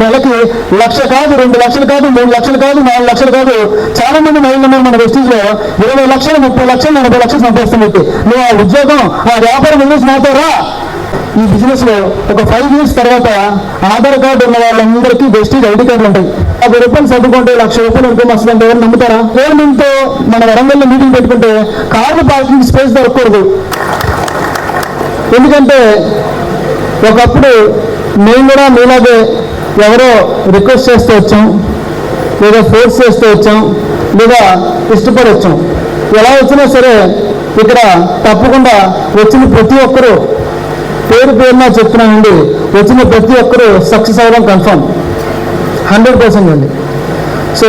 నెలకి లక్ష కాదు రెండు లక్షలు కాదు మూడు లక్షలు కాదు నాలుగు లక్షలు కాదు. చాలా మంది మహిళలు మన వెస్టీజ్లో. ఇరవై లక్షలు ముప్పై లక్షలు నలభై లక్షలు సంపాదిస్తున్నట్టు నువ్వు ఆ ఉద్యోగం ఆ వ్యాపారం బిజినెస్ మాతారా ఈ బిజినెస్లో ఒక ఫైవ్ ఇయర్స్ తర్వాత ఆధార్ కార్డు ఉన్న వాళ్ళందరికీ వెస్టీజ్ ఐడి కార్డులు ఉంటాయి. యాభై రూపాయలు చదువుకుంటే లక్ష రూపాయలు ఇన్కమ్ వస్తుందంటే ఎవరు నమ్ముతారా? గవర్నమెంట్తో మన వరంగల్లో మీటింగ్ పెట్టుకుంటే కార్డు పార్కింగ్ స్పేస్ దొరకకూడదు. ఎందుకంటే ఒకప్పుడు మేము కూడా మీలాగే ఎవరో రిక్వెస్ట్ చేస్తూ వచ్చాం లేదా ఫోర్స్ చేస్తూ వచ్చాం లేదా ఇష్టపడి వచ్చాం. ఎలా వచ్చినా సరే ఇక్కడ తప్పకుండా వచ్చిన ప్రతి ఒక్కరూ పేరు పేరున చెప్తున్నానండి వచ్చిన ప్రతి ఒక్కరూ సక్సెస్ అవ్వడం కన్ఫర్మ్ హండ్రెడ్ పర్సెంట్ అండి. సో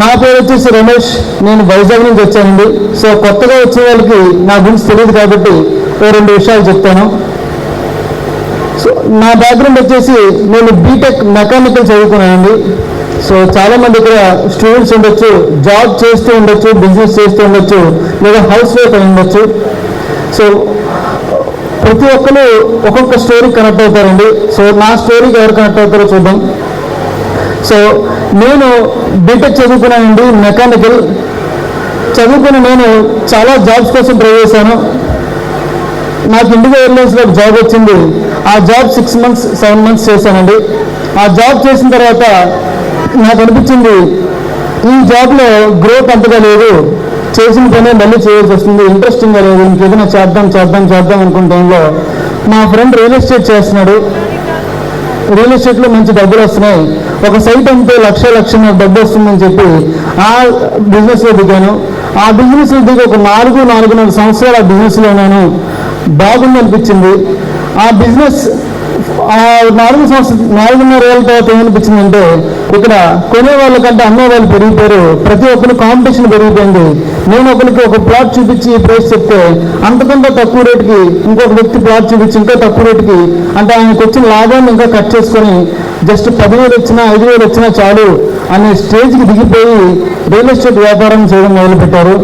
నా పేరు వచ్చేసి రమేష్ నేను వైజాగ్ నుంచి వచ్చానండి. సో కొత్తగా వచ్చే వాళ్ళకి నా గురించి తెలియదు కాబట్టి ఓ రెండు విషయాలు చెప్తాను. నా బ్యాక్గ్రౌండ్ వచ్చేసి నేను బీటెక్ మెకానికల్ చదువుకున్నానండి. సో చాలా మంది ఇక్కడ స్టూడెంట్స్ ఉండొచ్చు జాబ్ చేస్తూ ఉండొచ్చు బిజినెస్ చేస్తూ ఉండొచ్చు లేదా హౌస్ వైఫ్ అయి ఉండొచ్చు. సో ప్రతి ఒక్కరు ఒక్కొక్క స్టోరీ కనెక్ట్ అవుతారండి. సో నా స్టోరీకి ఎవరు కనెక్ట్ అవుతారో చూద్దాం. సో నేను బీటెక్ చదువుకున్నానండి మెకానికల్ చదువుకుని నేను చాలా జాబ్స్ కోసం ట్రై చేశాను. నాకు ఇండిగో ఎయిర్లైన్స్లో జాబ్ వచ్చింది? ఆ job six months seven months చేశానండి. ఆ జాబ్ చేసిన తర్వాత నాకు అనిపించింది ఈ జాబ్లో గ్రోత్ అంతగా లేదు. చేసిన పనే మళ్ళీ చేయాల్సి వస్తుంది. ఇంట్రెస్టింగ్గా లేదు. ఇంకేదైనా చేద్దాం చేద్దాం చేద్దాం అనుకున్న టైంలో మా ఫ్రెండ్ రియల్ ఎస్టేట్ చేస్తున్నాడు. రియల్ ఎస్టేట్లో మంచి డబ్బులు వస్తున్నాయి. ఒక సైట్ అంటే లక్ష లక్షన్నర డబ్బు వస్తుందని చెప్పి ఆ బిజినెస్లో దిగాను. ఆ బిజినెస్లో దిగి ఒక నాలుగు నాలుగున్నర సంవత్సరాలు ఆ బిజినెస్లో ఉన్నాను. బాగుంది అనిపించింది ఆ బిజినెస్ ఆ నాలుగు సంవత్సరం నాలుగున్నర ఏళ్ళ తర్వాత ఏమనిపించిందంటే ఇక్కడ కొనే వాళ్ళకంటే అమ్మే వాళ్ళు పెరిగిపోయారు. ప్రతి ఒక్కరు కాంపిటీషన్ పెరిగిపోయింది. నేను ఒకరికి ఒక ప్లాట్ చూపించి ప్రైస్ చెప్తే అంతకంటే తక్కువ రేటుకి ఇంకొక వ్యక్తి ప్లాట్ చూపించి ఇంకా తక్కువ రేటుకి అంటే ఆయనకు వచ్చిన లాభాన్ని ఇంకా కట్ చేసుకొని జస్ట్ పదివేలు వచ్చినా ఐదు వేలు వచ్చినా చాలు అనే స్టేజ్కి దిగిపోయి రియల్ ఎస్టేట్ వ్యాపారం చేయడం మొదలుపెట్టారు.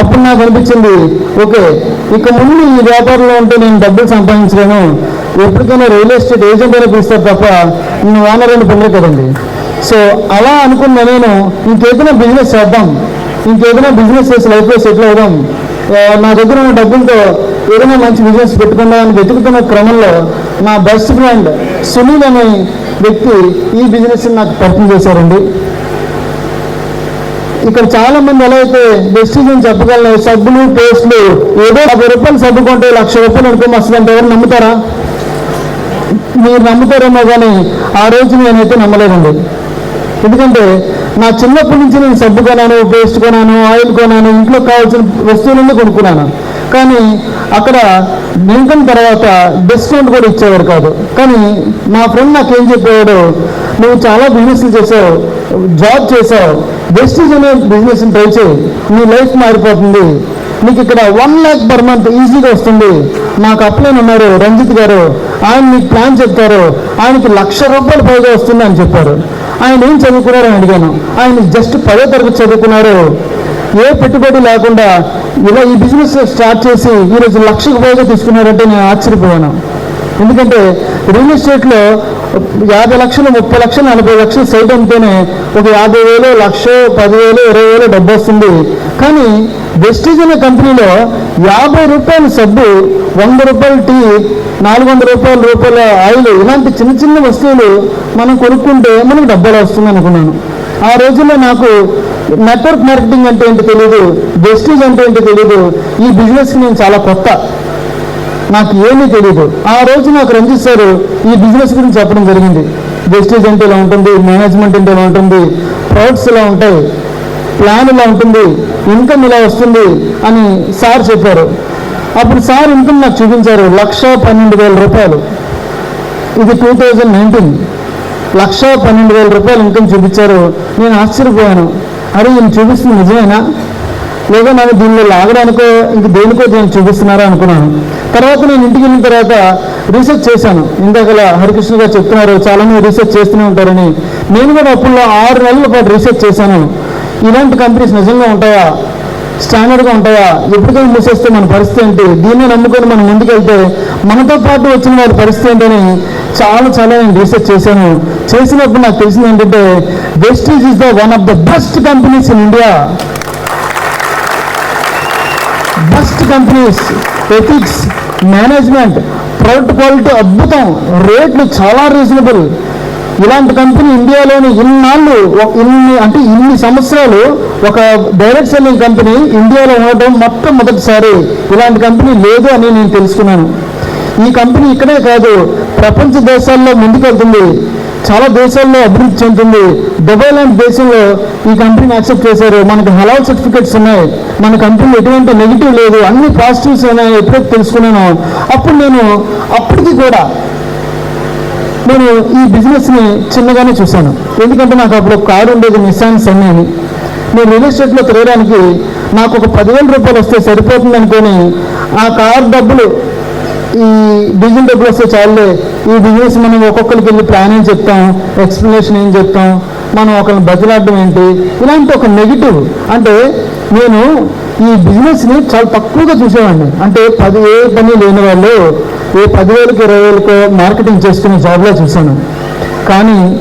అప్పుడు నాకు అనిపించింది ఓకే ఇక ముందు ఈ వ్యాపారంలో ఉంటే నేను డబ్బులు సంపాదించలేను ఎప్పటికైనా రియల్ ఎస్టేట్ ఏజెంట్ అయినా పిలుస్తారు తప్ప నేను ఓనర్ అని పిల్లలు కదండి. సో అలా అనుకున్న నేను ఇంకేదైనా బిజినెస్ చేద్దాం ఇంకేదైనా బిజినెస్ చేసి లైఫ్లో సెటిల్ అవుదాం నా దగ్గర ఉన్న డబ్బులతో ఏదైనా మంచి బిజినెస్ పెట్టుకుందాం అని వెతుకుతున్న క్రమంలో నా బెస్ట్ ఫ్రెండ్ సునీల్ అనే వ్యక్తి ఈ బిజినెస్ నాకు పరిచయం చేశారండి. ఇక్కడ చాలా మంది ఎలా అయితే డెసిజన్ చెప్పగలను సబ్బులు పేస్ట్లు ఏదో యాభై రూపాయలు సబ్బు కొంటే లక్ష రూపాయలు అనుకోని వస్తుందంటే ఎవరు నమ్ముతారా? మీరు నమ్ముతారేమో కానీ ఆ రోజు నేనైతే నమ్మలేదండి. ఎందుకంటే నా చిన్నప్పటి నుంచి నేను సబ్బు కొనాను పేస్ట్ కొనాను ఆయిల్ కొనాను ఇంట్లో కావాల్సిన వస్తువులన్నీ కొనుక్కున్నాను. కానీ అక్కడ నింకన్ తర్వాత డిస్కౌంట్ కూడా ఇచ్చేవారు కాదు. కానీ మా ఫ్రెండ్ నాకు ఏం చెప్పేవాడు నువ్వు చాలా బిజినెస్లు చేసావు జాబ్ చేసావు బెస్ట్ అనే బిజినెస్ ట్రై చేయి నీ లైఫ్ మారిపోతుంది నీకు ఇక్కడ వన్ ల్యాక్ పర్ మంత్ ఈజీగా వస్తుంది. నాకు అప్లైన్ ఉన్నారు రంజిత్ గారు. ఆయన మీకు ప్లాన్ చెప్తారు. ఆయనకి లక్ష రూపాయలు పైగా వస్తుంది అని చెప్పారు. ఆయన ఏం చదువుకున్నారు అని అడిగాను. ఆయన జస్ట్ పదో తరగతి చదువుకున్నారు. ఏ పెట్టుబడి లేకుండా ఇలా ఈ బిజినెస్ స్టార్ట్ చేసి ఈరోజు లక్షకు పైగా తీసుకున్నారంటే నేను ఆశ్చర్యపోయాను. ఎందుకంటే రియల్ ఎస్టేట్లో యాభై లక్షలు ముప్పై లక్షలు నలభై లక్షలు సైట్ అంటేనే ఒక యాభై వేలు లక్ష పదివేలు ఇరవై వేలు డబ్బు వస్తుంది. కానీ వెస్టీజ్ అనే కంపెనీలో యాభై రూపాయల సబ్బు వంద రూపాయల టీ నాలుగు వందల రూపాయల రూపాయల ఆయిల్ ఇలాంటి చిన్న చిన్న వస్తువులు మనం కొనుక్కుంటే మనకు డబ్బులు వస్తుంది అనుకున్నాను. ఆ రోజుల్లో నాకు నెట్వర్క్ మార్కెటింగ్ అంటే ఏంటి తెలియదు వెస్టీజ్ అంటే ఏంటి తెలియదు ఈ బిజినెస్కి నేను చాలా కొత్త. నాకు ఏమీ తెలియదు ఆ రోజు నాకు రంజిత్ సార్ ఈ బిజినెస్ గురించి చెప్పడం జరిగింది. వెస్టేజ్ అంటే ఇలా ఉంటుంది మేనేజ్మెంట్ అంటే ఇలా ఉంటుంది ప్రొడక్ట్స్ ఇలా ఉంటాయి ప్లాన్ ఇలా ఉంటుంది ఇన్కమ్ ఇలా వస్తుంది అని సార్ చెప్పారు. అప్పుడు సార్ ఇన్కమ్ నాకు చూపించారు లక్ష పన్నెండు వేల రూపాయలు. ఇది టూ థౌజండ్ నైన్టీన్ లక్ష పన్నెండు వేల రూపాయలు ఇన్కమ్ చూపించారు. నేను ఆశ్చర్యపోయాను. అరే ఈయన చూపిస్తుంది నిజమేనా? లేదా నన్ను దీనిలో లాగడానికో ఇంక దేనికో దీన్ని చూపిస్తున్నారా అనుకున్నాను. తర్వాత నేను ఇంటికి వెళ్ళిన తర్వాత రీసెర్చ్ చేశాను. ఇందాకల హరికృష్ణ గారు చెప్తున్నారు చాలామంది రీసెర్చ్ చేస్తూనే ఉంటారని. నేను కూడా అప్పుడు ఆరు నెలల పాటు రీసెర్చ్ చేశాను. ఇలాంటి కంపెనీస్ నిజంగా ఉంటాయా? స్టాండర్డ్గా ఉంటాయా? ఎప్పటికైనా మూసేస్తే మన పరిస్థితి ఏంటి? దీన్ని నమ్ముకొని మనం ముందుకెళ్తే మనతో పాటు వచ్చిన వారి పరిస్థితి ఏంటని చాలా చాలా నేను రీసెర్చ్ చేశాను. చేసినప్పుడు నాకు తెలిసింది ఏంటంటే Vestige is the one of the best companies in India best companies ethics management product quality అద్భుతం. రేట్లు చాలా రీజనబుల్ ఇలాంటి కంపెనీ ఇండియాలోని ఇన్నాళ్ళు ఇన్ని అంటే ఇన్ని సంవత్సరాలు ఒక డైరెక్ట్ సెల్లింగ్ కంపెనీ ఇండియాలో ఉండటం మొట్టమొదటిసారి. ఇలాంటి కంపెనీ లేదు అని నేను తెలుసుకున్నాను. ఈ కంపెనీ ఇక్కడే కాదు ప్రపంచ దేశాల్లో ముందుకెళ్తుంది. చాలా దేశాల్లో అభివృద్ధి చెందుతుంది. దుబాయ్ లాంటి దేశంలో ఈ కంపెనీని యాక్సెప్ట్ చేశారు. మనకు హలాల్ సర్టిఫికెట్స్ ఉన్నాయి. మన కంపెనీలో ఎటువంటి నెగిటివ్ లేదు. అన్ని పాజిటివ్స్ ఉన్నాయి ఎప్పుడైతే తెలుసుకున్నానో అప్పుడు నేను అప్పటికి కూడా నేను ఈ బిజినెస్ని చిన్నగానే చూశాను. ఎందుకంటే నాకు అప్పుడు ఒక కారు ఉండేది నిస్సాన్ సన్నీ అని. నేను రియల్ ఎస్టేట్లో తిరగడానికి నాకు ఒక పదివేల రూపాయలు వస్తే సరిపోతుంది అనుకొని ఆ కారు డబ్బులు ఈ బిజినెస్ డబ్బులు వస్తే చాలే. ఈ బిజినెస్ మనం ఒక్కొక్కరికి వెళ్ళి ప్లాన్ ఏం చెప్తాం ఎక్స్ప్లెనేషన్ ఏం చెప్తాం మనం ఒకరిని బదిలాడడం ఏంటి? ఇలాంటి ఒక నెగిటివ్. అంటే నేను ఈ బిజినెస్ని చాలా తక్కువగా చూసేవాడిని. అంటే పది ఏ పని లేని వాళ్ళు ఏ పదివేలకు ఇరవై వేలకు మార్కెటింగ్ చేసుకునే జాబ్లో చూశాను. కానీ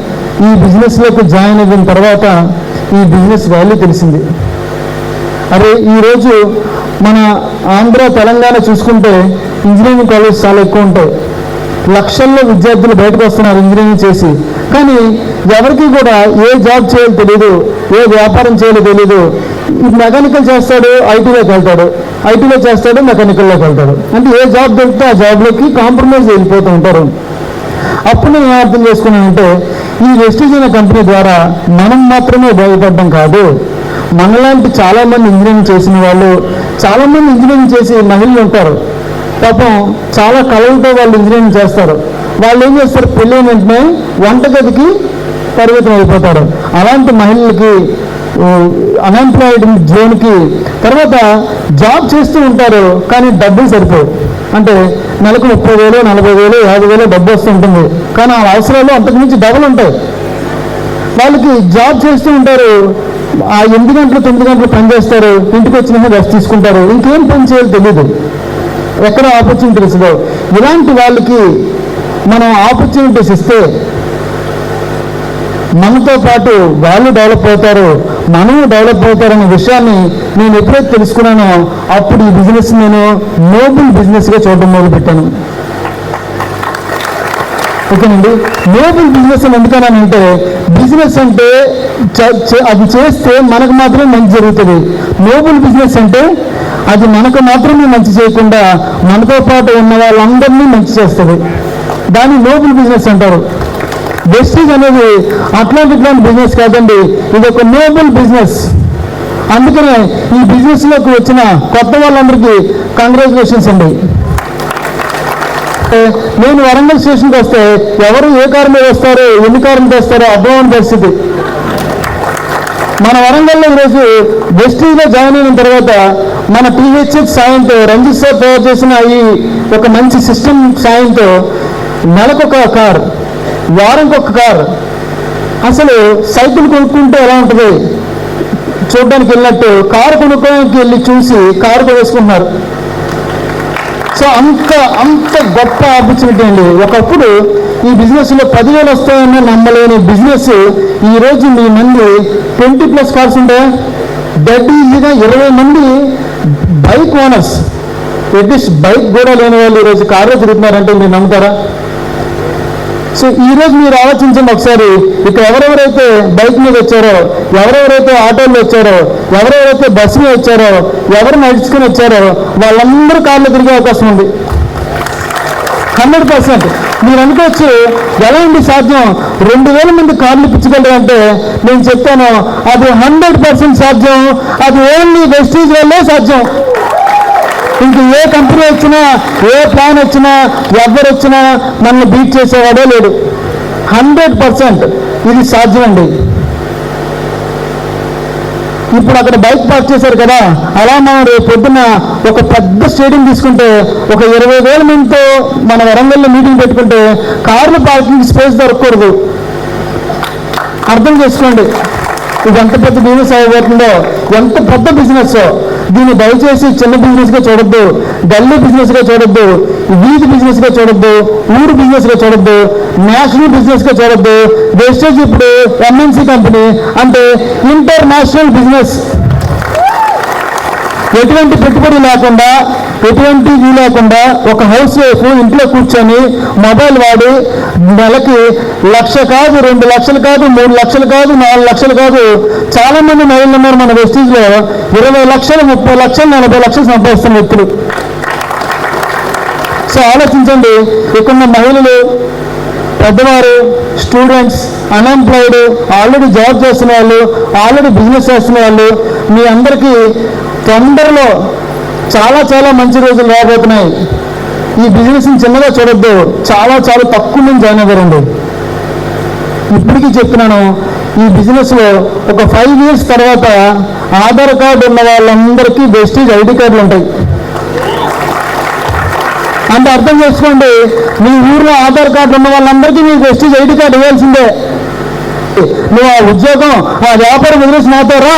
ఈ బిజినెస్లోకి జాయిన్ అయిన తర్వాత ఈ బిజినెస్ వాల్యూ తెలిసింది. అరే ఈరోజు మన ఆంధ్ర తెలంగాణ చూసుకుంటే ఇంజనీరింగ్ కాలేజ్ చాలా ఎక్కువ ఉంటాయి. లక్షల్లో విద్యార్థులు బయటకు వస్తున్నారు ఇంజనీరింగ్ చేసి. కానీ ఎవరికి కూడా ఏ జాబ్ చేయాలో తెలియదు ఏ వ్యాపారం చేయాలో తెలియదు మెకానికల్ చేస్తాడు ఐటీలోకి వెళ్తాడు. ఐటీలో చేస్తాడు మెకానికల్లోకి వెళ్తాడు. అంటే ఏ జాబ్ దొరికితే ఆ జాబ్లోకి కాంప్రమైజ్ వెళ్ళిపోతూ ఉంటారు. అప్పుడు నేను ఏం అర్థం చేసుకున్నానంటే ఈ వెస్టీజ్ అనే కంపెనీ ద్వారా మనం మాత్రమే బాగుపడడం కాదు. మనలాంటి చాలా మంది ఇంజనీరింగ్ చేసిన వాళ్ళు చాలా మంది ఇంజనీరింగ్ చేసి మహిళలు ఉంటారు. పాపం చాలా కళలతో వాళ్ళు ఇంజనీరింగ్ చేస్తారు. వాళ్ళు ఏం చేస్తారు? పెళ్ళి వెంటనే వంటగదికి పరిమితం అయిపోతారు. అలాంటి మహిళలకి అన్ఎంప్లాయిడ్ జోన్కి తర్వాత జాబ్ చేస్తూ ఉంటారు కానీ డబ్బులు సరిపోవు. అంటే నెలకు ముప్పై వేలు నలభై వేలు యాభై వేలు డబ్బు వస్తూ ఉంటుంది. కానీ ఆ అవసరాలు అంతకుమించి డబుల్ ఉంటాయి. వాళ్ళకి జాబ్ చేస్తూ ఉంటారు. ఆ ఎనిమిది గంటలు తొమ్మిది గంటలు పని చేస్తారు. ఇంటికి వచ్చిన రెస్ట్ తీసుకుంటారు. ఇంకేం పని చేయాలో తెలియదు ఎక్కడ ఆపర్చునిటీస్ ఇలాంటి వాళ్ళకి మనం ఆపర్చునిటీస్ ఇస్తే మనతో పాటు వాళ్ళు డెవలప్ అవుతారు. మనము డెవలప్ అవుతారనే విషయాన్ని నేను ఎప్పుడైతే తెలుసుకున్నానో అప్పుడు ఈ బిజినెస్ నేను నోబుల్ బిజినెస్గా చూడడం మొదలుపెట్టాను. ఓకేనండి నోబుల్ బిజినెస్ అని ఎందుకనంటే బిజినెస్ అంటే చ- అది చేస్తే మనకు మాత్రమే మంచి జరుగుతుంది. నోబుల్ బిజినెస్ అంటే అది మనకు మాత్రమే మంచి చేయకుండా మనతో పాటు ఉన్న వాళ్ళందరినీ మంచి చేస్తుంది. దాన్ని నోబుల్ బిజినెస్ అంటారు. వెస్టీజ్ అనేది అట్లాంటి ఇట్లాంటి బిజినెస్ కాదండి ఇది ఒక నోబుల్ బిజినెస్ అందుకనే ఈ బిజినెస్లోకి వచ్చిన కొత్త వాళ్ళందరికీ కంగ్రాచులేషన్స్ అండి. అంటే నేను వరంగల్ స్టేషన్కి వస్తే ఎవరు ఏ కారు మీద వస్తారో ఎన్ని కారులతో వస్తారో అర్థమైన పరిస్థితి. మన వరంగల్లో ఈరోజు వెస్టీజ్లో జాయిన్ అయిన తర్వాత మన పిహెచ్ఎఫ్ సాయంతో రంజిత్ సార్ తయారు చేసిన ఈ ఒక మంచి సిస్టమ్ సాయంతో నెలకొక కార్ వారంకి ఒక కార్. అసలు సైకిల్ కొనుక్కుంటే ఎలా ఉంటుంది? చూడడానికి వెళ్ళినట్టు కారు కొనుక్కోడానికి వెళ్ళి చూసి కారు వేసుకున్నారు సో అంత అంత గొప్ప ఆపర్చునిటీ అండి. ఒకప్పుడు ఈ బిజినెస్లో పదివేలు వస్తాయని నమ్మలేని బిజినెస్ ఈ రోజు మీ మంది ట్వంటీ ప్లస్ కార్స్ ఉంటే డెడ్ ఈజీగా ఇరవై మంది బైక్ ఓనర్స్ ఎట్లీస్ట్ బైక్ కూడా లేని వాళ్ళు ఈరోజు కారులో తిరుగుతున్నారంటే మీరు నమ్ముతారా? సో ఈ రోజు మీరు ఆలోచించండి ఒకసారి ఇక్కడ ఎవరెవరైతే బైక్ మీద వచ్చారో ఎవరెవరైతే ఆటోల్లో వచ్చారో ఎవరెవరైతే బస్సు మీద వచ్చారో ఎవరు నడుచుకుని వచ్చారో వాళ్ళందరూ కార్లు తిరిగే అవకాశం ఉంది. Hundred percent. మీరు అనుకోవచ్చు ఎలా ఉంది సాధ్యం? రెండు వేల మంది కార్లు ఇప్పించగలరు అంటే నేను చెప్తాను అది హండ్రెడ్ పర్సెంట్ సాధ్యం అది ఓన్లీ వెస్టీజ్ వల్లే సాధ్యం. ఇంక ఏ కంపెనీ వచ్చినా ఏ ప్లాన్ వచ్చినా ఎవరు వచ్చినా మనల్ని బీట్ చేసేవాడే లేడు. హండ్రెడ్ పర్సెంట్ ఇది సాధ్యం అండి ఇప్పుడు అక్కడ బైక్ పార్క్ చేశారు కదా అలా మనం రేపు పొద్దున ఒక పెద్ద స్టేడియం తీసుకుంటే ఒక ఇరవై వేల మందితో మన వరంగల్లో మీటింగ్ పెట్టుకుంటే కార్లు పార్కింగ్ స్పేస్ దొరకకూడదు. అర్థం చేసుకోండి. ఇది ఎంత పెద్ద బిజినెస్ అవ్వబోతుందో ఎంత పెద్ద బిజినెస్ దీన్ని దయచేసి చిన్న బిజినెస్గా చూడొద్దు గల్లీ బిజినెస్గా చూడొద్దు వీధి బిజినెస్గా చూడొద్దు ఊరు బిజినెస్గా చూడొద్దు నేషనల్ బిజినెస్గా చూడొద్దు. వెస్టేజ్ ఇప్పుడు ఎంఎన్సీ కంపెనీ అంటే ఇంటర్నేషనల్ బిజినెస్ ఎటువంటి పెట్టుబడి లేకుండా ఎటువంటి ఇది లేకుండా ఒక హౌస్ వైఫ్ ఇంట్లో కూర్చొని మొబైల్ వాడి నెలకి లక్ష కాదు రెండు లక్షలు కాదు మూడు లక్షలు కాదు నాలుగు లక్షలు కాదు చాలా మంది మహిళలు ఉన్నారు మన వెస్టీజ్లో. ఇరవై లక్షలు ముప్పై లక్షలు నలభై లక్షలు సంపాదిస్తున్న వ్యక్తులు. సో ఆలోచించండి ఇక్కడున్న మహిళలు పెద్దవారు స్టూడెంట్స్ అన్ఎంప్లాయిడ్ ఆల్రెడీ జాబ్ చేస్తున్న వాళ్ళు ఆల్రెడీ బిజినెస్ చేస్తున్న వాళ్ళు మీ అందరికీ తొందరలో చాలా చాలా మంచి రోజులు రాబోతున్నాయి. ఈ బిజినెస్ని చిన్నగా చూడొద్దు. చాలా చాలా తక్కువ మంది జాయిన్ అవ్వరండి. ఇప్పటికీ చెప్తున్నాను ఈ బిజినెస్లో ఒక ఫైవ్ ఇయర్స్ తర్వాత ఆధార్ కార్డు ఉన్న వాళ్ళందరికీ వెస్టేజ్ ఐడి కార్డులు ఉంటాయి. అంటే అర్థం చేసుకోండి మీ ఊర్లో ఆధార్ కార్డు ఉన్న వాళ్ళందరికీ మీ వెస్టేజ్ ఐడి కార్డు ఇవ్వాల్సిందే. నువ్వు ఆ ఉద్యోగం ఆ వ్యాపార బిజినెస్ నాతో రా.